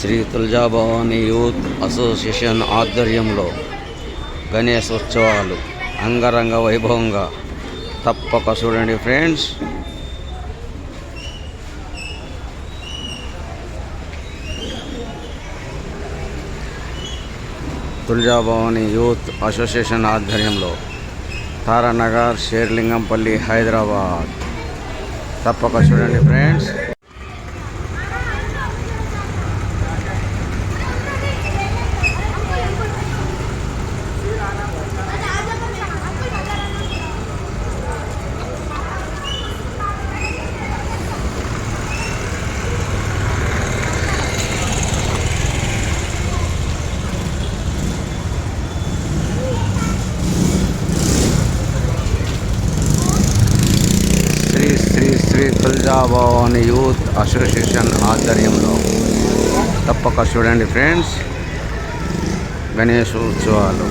Shri Tuljabhavani youth association ఆధ్వర్యంలో గణేశోత్సవాలు అంగరంగ వైభవంగా. తప్పక చూడండి ఫ్రెండ్స్. తులజాభవాని యూత్ అసోసియేషన్ ఆధ్వర్యంలో తారానగర్ షేర్లింగంపల్లి హైదరాబాద్. తప్పక చూడండి friends. Shri Shri Shri Tuljabhavani youth association ఆధ్వర్యంలో తప్పక చూడండి ఫ్రెండ్స్ గణేశోత్సవాలు